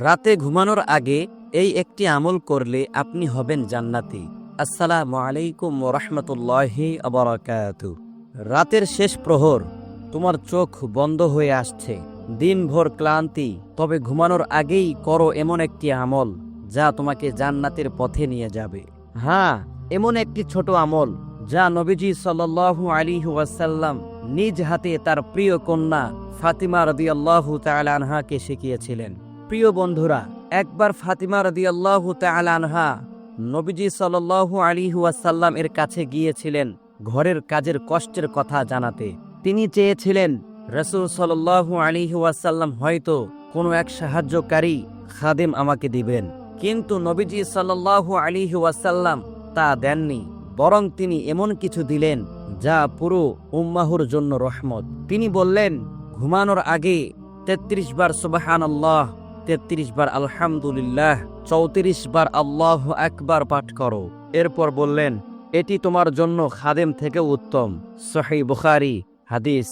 রাতে ঘুমানোর আগে এই একটি আমল করলে আপনি হবেন জান্নাতি। আসসালামু আলাইকুম রহমতুল্লাহি আবরাকাতু রাতের শেষ প্রহর, তোমার চোখ বন্ধ হয়ে আসছে। দিনভর ক্লান্তি, তবে ঘুমানোর আগেই করো এমন একটি আমল যা তোমাকে জান্নাতের পথে নিয়ে যাবে। হ্যাঁ এমন একটি ছোট আমল যা নবীজি সাল্লাল্লাহু আলী ওয়াসাল্লাম নিজ হাতে তার প্রিয় কন্যা ফাতিমা রাদিয়াল্লাহু তাআলা আনহাকে শিখিয়েছিলেন। প্রিয় বন্ধুরা, একবার ফাতিমা রাদিয়াল্লাহু আনহা নবীজি সাল্লাল্লাহু আলাইহি ওয়াসাল্লাম এর কাছে গিয়েছিলেন ঘরের কাজের কষ্টের কথা জানাতে। তিনি চেয়েছিলেন, রসুল সাল্লাল্লাহু আলাইহি ওয়াসাল্লাম হয়তো কোনো এক সাহায্যকারী খাদেম আমাকে দিবেন। কিন্তু নবীজি সাল্লাল্লাহু আলাইহি ওয়াসাল্লাম তা দেননি, বরং তিনি এমন কিছু দিলেন যা পুরো উম্মাহুর জন্য রহমত। তিনি বললেন, ঘুমানোর আগে তেত্রিশ বার সুবাহান আল্লাহ তেত্রিশ বার আলহামদুলিল্লাহ, চৌত্রিশ বার আল্লাহ একবার পাঠ করো। এরপর বললেন, এটি তোমার জন্য খাদেম থেকে উত্তম। সহি বুখারি, হাদিস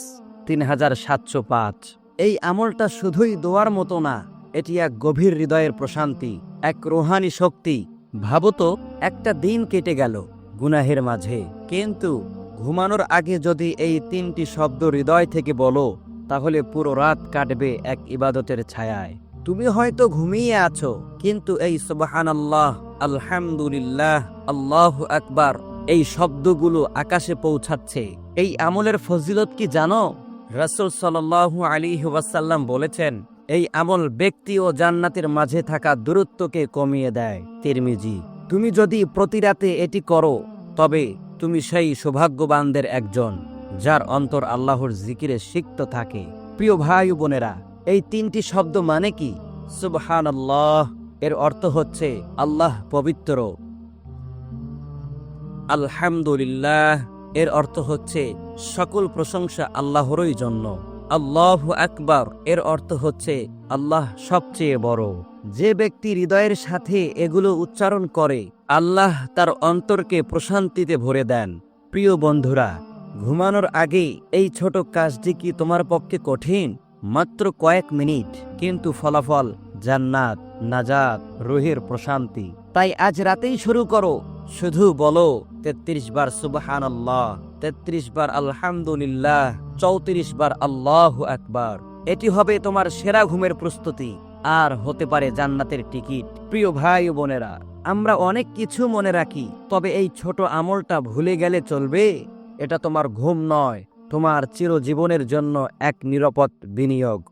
তিন হাজার সাতশো পাঁচ। এই আমলটা শুধুই দোয়ার মতো না, এটি এক গভীর হৃদয়ের প্রশান্তি, এক রোহানি শক্তি। ভাবো তো, একটা দিন কেটে গেল গুনাহের মাঝে। কিন্তু ঘুমানোর আগে যদি এই তিনটি শব্দ হৃদয় থেকে বলো, তাহলে পুরো রাত কাটবে এক ইবাদতের ছায়ায়। তুমি হয়তো ঘুমিয়ে আছো, কিন্তু এই সুবাহান আল্লাহ আলহামদুলিল্লাহ, আল্লাহ আকবার, এই শব্দগুলো আকাশে পৌঁছাচ্ছে। এই আমলের ফজিলত কি জানো? রসুল সাল্লাহ আলী ওয়াসাল্লাম বলেছেন, এই আমল ব্যক্তি ও জান্নাতের মাঝে থাকা দূরত্বকে কমিয়ে দেয়। তিরমিজি, তুমি যদি প্রতি রাতে এটি করো, তবে তুমি সেই সৌভাগ্যবানদের একজন, যার অন্তর আল্লাহর জিকিরে সিক্ত থাকে। প্রিয় ভাই বোনেরা এই তিনটি শব্দ মানে কি? সুবহান আল্লাহ এর অর্থ হচ্ছে আল্লাহ পবিত্র। আলহামদুলিল্লাহ, এর অর্থ হচ্ছে সকল প্রশংসা আল্লাহরই জন্য। আল্লাহ আকবার, এর অর্থ হচ্ছে আল্লাহ সবচেয়ে বড়। যে ব্যক্তি হৃদয়ের সাথে এগুলো উচ্চারণ করে, আল্লাহ তার অন্তরকে প্রশান্তিতে ভরে দেন। প্রিয় বন্ধুরা, ঘুমানোর আগে এই ছোট কাজটি কি তোমার পক্ষে কঠিন? মাত্র কয়েক মিনিট, কিন্তু ফলাফল জান্নাত, নাজাত, রুহের প্রশান্তি। তাই আজ রাতেই শুরু করো। শুধু বলো, তেত্রিশ বার সুবহান আল্লাহ তেত্রিশ বার আলহামদুলিল্লাহ, চৌত্রিশ বার আল্লাহ একবার এটি হবে তোমার সেরা ঘুমের প্রস্তুতি। আর হতে পারে জান্নাতের টিকিট। প্রিয় ভাই বোনেরা, আমরা অনেক কিছু মনে রাখি, তবে এই ছোট আমলটা ভুলে গেলে চলবে? এটা তোমার ঘুম নয়। তোমার চিরজীবনের জন্য এক নিরাপদ বিনিয়োগ।